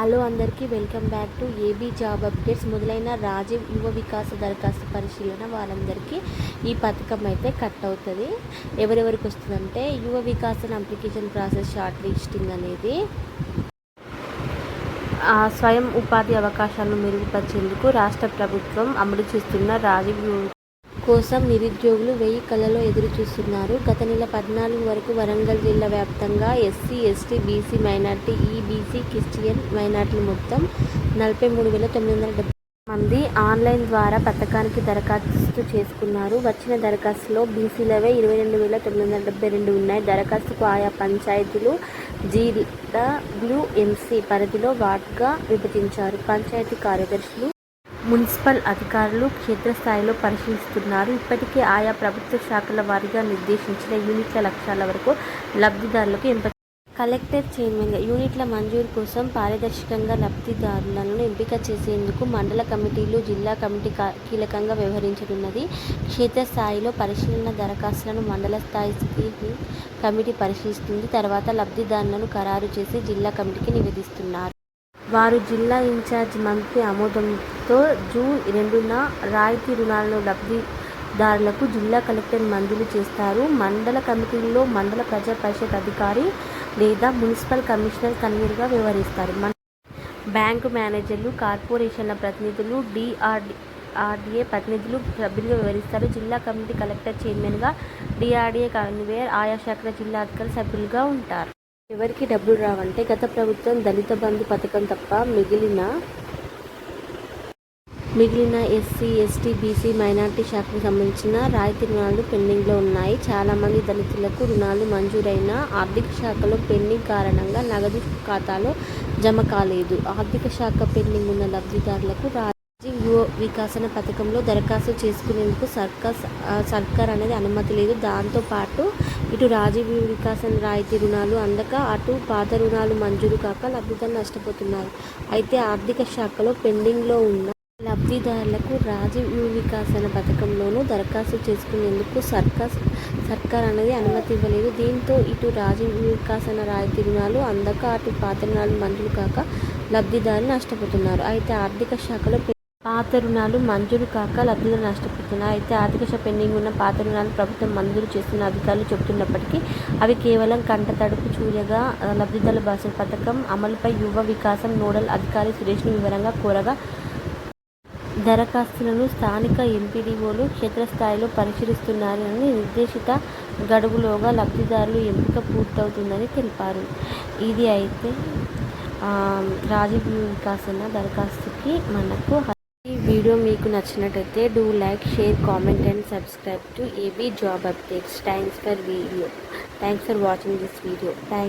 Hello అందరికీ welcome back to A B job updates. మొదలైన రాజీవ్ యువ వికాస దరఖాస్తు పరిశీలన వాళ్ళందరికీ ఈ పథకం అయితే కట్ అవుతుంది. ఎవరెవరికి వస్తుందంటే యువ వికాసన అప్లికేషన్ ప్రాసెస్ షార్ట్ లిస్టింగ్ అనేది ఆ, స్వయం ఉపాధి అవకాశాలను మెరుగుపరిచేందుకు రాష్ట్ర ప్రభుత్వం అమలు చేస్తున్న రాజీవ్ కోసం నిరుద్యోగులు వెయ్యి కళ్ళలో ఎదురుచూస్తున్నారు గత నెల పద్నాలుగు వరకు వరంగల్ జిల్లా వ్యాప్తంగా SC ST BC minority EBC Christian మైనార్టీలు మొత్తం నలభై మూడు వేల తొమ్మిది వందల డెబ్బై మంది ఆన్లైన్ ద్వారా పథకానికి దరఖాస్తు చేసుకున్నారు. వచ్చిన దరఖాస్తులో బీసీలవే ఇరవై రెండు వేల తొమ్మిది వందల డెబ్బై రెండు ఉన్నాయి. దరఖాస్తుకు ఆయా పంచాయతీలు జీడబ్ల్యూఎంసీ పరిధిలో వార్డుగా విభజించారు. పంచాయతీ కార్యదర్శులు మున్సిపల్ అధికారులు క్షేత్రస్థాయిలో పరిశీలిస్తున్నారు. ఇప్పటికే ఆయా ప్రభుత్వ శాఖల వారీగా నిర్దేశించిన యూనిట్ల లక్ష్యాల వరకు లబ్ధిదారులకు ఎంపిక కలెక్టర్ చైర్మన్గా యూనిట్ల మంజూరు కోసం పారదర్శకంగా లబ్ధిదారులను ఎంపిక చేసేందుకు మండల కమిటీలు జిల్లా కమిటీ కీలకంగా వ్యవహరించనున్నది. క్షేత్రస్థాయిలో పరిశీలన దరఖాస్తులను మండల స్థాయి కమిటీ పరిశీలిస్తుంది. తర్వాత లబ్ధిదారులను ఖరారు చేసి జిల్లా కమిటీకి నివేదిస్తున్నారు. వారు జిల్లా ఇన్ఛార్జ్ మంత్రి ఆమోదంతో జూన్ రెండున రాయితీ రుణాలను లబ్ధిదారులకు జిల్లా కలెక్టర్ మంజూరు చేస్తారు. మండల కమిటీల్లో మండల ప్రజా పరిషత్ అధికారి లేదా మున్సిపల్ కమిషనర్ కన్వీనర్గా వ్యవహరిస్తారు. బ్యాంకు మేనేజర్లు కార్పొరేషన్ల ప్రతినిధులు డిఆర్డి ఆర్డీఏ ప్రతినిధులు సభ్యులుగా వ్యవహరిస్తారు. జిల్లా కమిటీ కలెక్టర్ చైర్మన్గా డిఆర్డీఏ కన్వీనర్ ఆయా శాఖల జిల్లా అధికారులు సభ్యులుగా ఉంటారు. ఎవరికి డబ్బులు రావంటే గత ప్రభుత్వం దళిత బంధు పథకం తప్ప మిగిలిన మిగిలిన ఎస్సీ ఎస్టీ బీసీ మైనార్టీ శాఖకు సంబంధించిన రాయితీ రుణాలు పెండింగ్లో ఉన్నాయి. చాలామంది దళితులకు రుణాలు మంజూరైన ఆర్థిక శాఖలో పెండింగ్ కారణంగా నగదు ఖాతాలో జమ కాలేదు. ఆర్థిక శాఖ పెండింగ్ ఉన్న లబ్ధిదారులకు రాజీవ్ వికాసన పథకంలో దరఖాస్తు చేసుకునేందుకు సర్కార్ సర్కార్ అనేది అనుమతి లేదు. దాంతోపాటు ఇటు రాజీవ్ వికాసన రాయితీ రుణాలు అందక అటు పాత రుణాలు మంజూరు కాక లబ్ధిదారులు నష్టపోతున్నారు. అయితే ఆర్థిక శాఖలో పెండింగ్లో ఉన్న లబ్ధిదారులకు రాజీవ్ వికాసన పథకంలోనూ దరఖాస్తు చేసుకునేందుకు సర్కార్ సర్కార్ అనేది అనుమతి ఇవ్వలేదు. దీంతో ఇటు రాజీవ్ వికాసన రాయితీ రుణాలు అందక అటు పాత రుణాలు మంజూరు కాక లబ్ధిదారులు నష్టపోతున్నారు. అయితే ఆర్థిక శాఖలో పాత రుణాలు మంజూరు కాక లబ్ధిదారులు నష్టపోతున్నారు అయితే ఆర్థిక పెండింగ్ ఉన్న పాత రుణాలు ప్రభుత్వం మంజూరు చేస్తున్న అధికారులు చెబుతున్నప్పటికీ అవి కేవలం కంట తడుపు చూడగా లబ్ధిదారుల భాష పథకం అమలుపై యువ వికాసం నోడల్ అధికారి సురేష్ను వివరంగా కోరగా దరఖాస్తులను స్థానిక ఎంపీడీఓలు క్షేత్రస్థాయిలో పరిశీలిస్తున్నారని నిర్దేశిత గడువులోగా లబ్ధిదారులు ఎంపిక పూర్తవుతుందని తెలిపారు. ఇది అయితే రాజకీయ రాజీవ్ వికాసన దరఖాస్తుకి మనకు వీడియో మీకు నచ్చినట్టయితే do like share comment and subscribe to A B job updates. Thanks for video. Thanks for watching this video. Thank